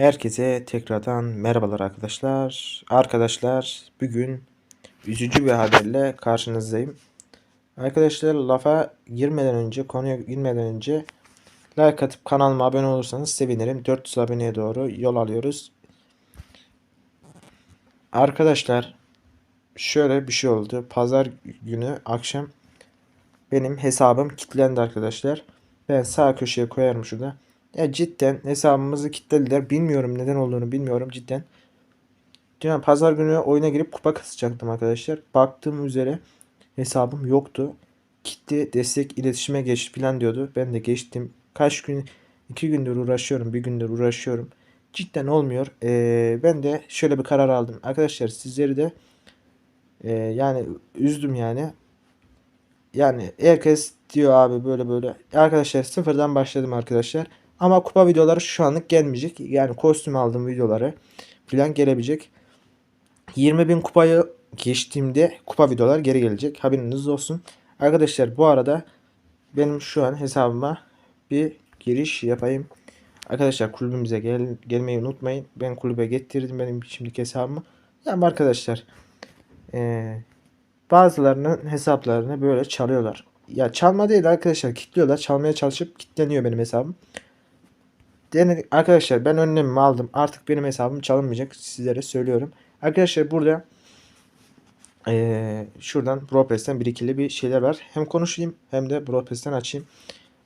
Herkese tekrardan merhabalar arkadaşlar. Arkadaşlar bugün üzücü bir haberle karşınızdayım. Arkadaşlar lafa girmeden önce konuya girmeden önce like atıp kanalıma abone olursanız sevinirim. 400 aboneye doğru yol alıyoruz. Arkadaşlar şöyle bir şey oldu. Pazar günü akşam benim hesabım kilitlendi arkadaşlar. Ben sağ köşeye koyarım şurada. Ya cidden hesabımızı kilitlediler. Bilmiyorum neden olduğunu bilmiyorum cidden. Dün pazar günü oyuna girip kupa kasacaktım arkadaşlar. Baktığım üzere hesabım yoktu. Kitle destek iletişime geç falan diyordu. Ben de geçtim. Kaç gün iki gündür uğraşıyorum. Bir gündür uğraşıyorum. Cidden olmuyor. Ee, ben de şöyle bir karar aldım. Arkadaşlar sizleri de e, yani üzdüm yani. Yani herkes diyor abi böyle böyle. Arkadaşlar sıfırdan başladım arkadaşlar. Ama kupa videoları şu anlık gelmeyecek. Yani kostüm aldığım videoları falan gelebilecek. 20.000 kupayı geçtiğimde kupa videolar geri gelecek. Haberiniz olsun. Arkadaşlar bu arada benim şu an hesabıma bir giriş yapayım. Arkadaşlar kulübümüze gel, gelmeyi unutmayın. Ben kulübe getirdim benim şimdiki hesabımı. Yani arkadaşlar eee bazılarının hesaplarını böyle çalıyorlar. Ya çalma değil arkadaşlar kilitliyorlar. Çalmaya çalışıp kilitleniyor benim hesabım. Denedik. Arkadaşlar ben önlemimi aldım. Artık benim hesabım çalınmayacak. Sizlere söylüyorum. Arkadaşlar burada eee, şuradan Bropest'ten bir ikili bir şeyler var. Hem konuşayım hem de Bropest'ten açayım.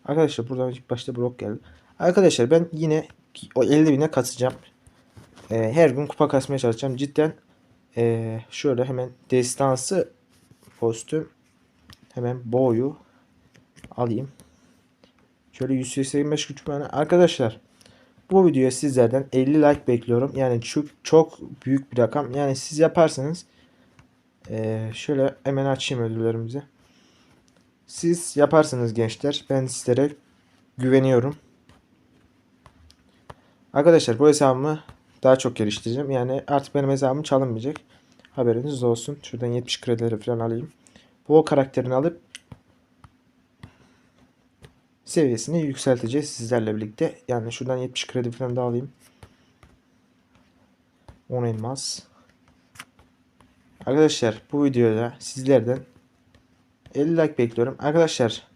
Arkadaşlar buradan ilk başta Brok geldi. Arkadaşlar ben yine o 50 bine kasacağım. Eee, her gün kupa kasmaya çalışacağım. Cidden eee, şöyle hemen destansı kostüm hemen boyu alayım. Şöyle 185 güç puanı. Arkadaşlar bu videoya sizlerden 50 like bekliyorum. Yani çok çok büyük bir rakam. Yani siz yaparsanız eee, şöyle hemen açayım ödüllerimizi. Siz yaparsınız gençler. Ben sizlere güveniyorum. Arkadaşlar bu hesabımı daha çok geliştireceğim. Yani artık benim hesabım çalınmayacak. Haberiniz olsun. Şuradan 70 kredileri falan alayım. Bu karakterini alıp seviyesini yükselteceğiz sizlerle birlikte. Yani şuradan 70 kredi falan da alayım. 10 elmas. Arkadaşlar bu videoda sizlerden 50 like bekliyorum. Arkadaşlar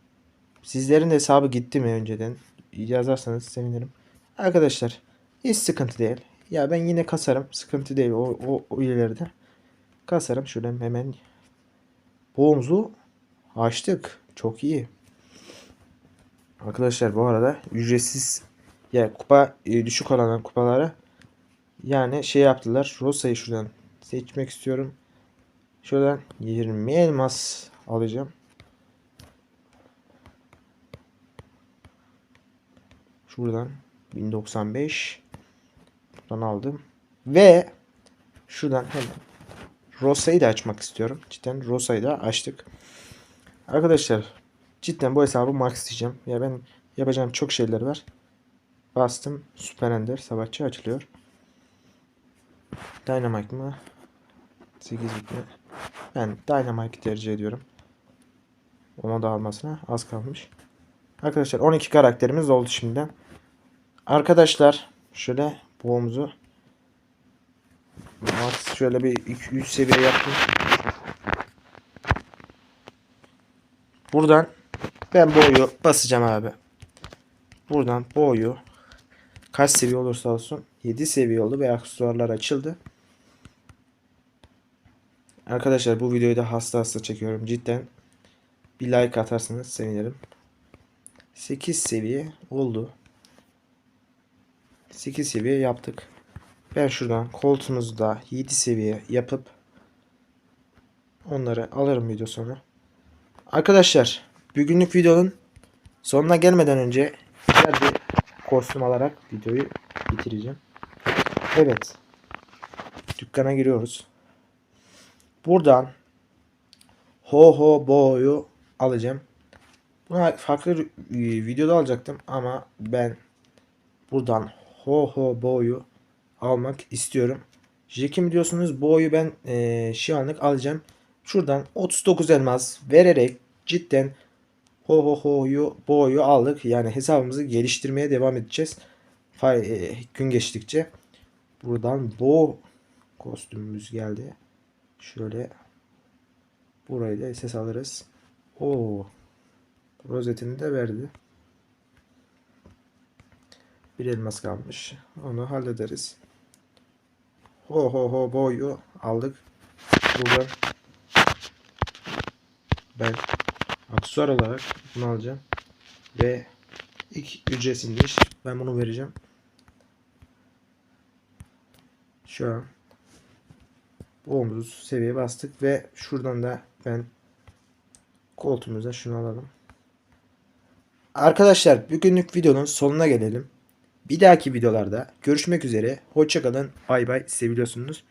sizlerin hesabı gitti mi önceden? Yazarsanız sevinirim. Arkadaşlar hiç sıkıntı değil. Ya ben yine kasarım. Sıkıntı değil o, o, o ileride. Kasarım. Şuradan hemen boğumuzu açtık. Çok iyi. Arkadaşlar bu arada ücretsiz ya kupa e, düşük olan kupalara yani şey yaptılar. Rosa'yı şuradan seçmek istiyorum. Şuradan 20 elmas alacağım. Şuradan 1095 buradan aldım. Ve şuradan hemen Rosa'yı da açmak istiyorum. Cidden Rosa'yı da açtık. Arkadaşlar cidden bu hesabı max diyeceğim. Ya ben yapacağım çok şeyler var. Bastım. Süper Ender savaşçı açılıyor. Dynamite mı? 8 mi? Ben Dynamite tercih ediyorum. Onu da almasına az kalmış. Arkadaşlar 12 karakterimiz oldu şimdiden. Arkadaşlar şöyle boğumuzu Max şöyle bir 200 seviye yaptım. Buradan ben boyu basacağım abi. Buradan boyu kaç seviye olursa olsun 7 seviye oldu ve aksesuarlar açıldı. Arkadaşlar bu videoyu da hasta hasta çekiyorum cidden. Bir like atarsanız sevinirim. 8 seviye oldu. 8 seviye yaptık. Ben şuradan koltuğumuzu da 7 seviye yapıp onları alırım video sonra. Arkadaşlar bugünlük videonun sonuna gelmeden önce güzel bir kostüm alarak videoyu bitireceğim. Evet. Dükkana giriyoruz. Buradan Ho Ho Bo'yu alacağım. Buna farklı videoda alacaktım ama ben buradan Ho Ho Bo'yu almak istiyorum. Jekim diyorsunuz boyu ben e, şu anlık alacağım. Şuradan 39 elmas vererek cidden ho ho ho'yu boyu aldık. Yani hesabımızı geliştirmeye devam edeceğiz. E, gün geçtikçe buradan bu kostümümüz geldi. Şöyle burayı da ses alırız. Oo. Rozetini de verdi. Bir elmas kalmış. Onu hallederiz. Ho ho ho boyu aldık. Buradan ben aksesuar olarak bunu alacağım. Ve ilk ücretsizmiş. Ben bunu vereceğim. Şu an bu omuz seviye bastık ve şuradan da ben koltuğumuza şunu alalım. Arkadaşlar bugünlük videonun sonuna gelelim. Bir dahaki videolarda görüşmek üzere. Hoşçakalın. Bay bay. Seviyorsunuz.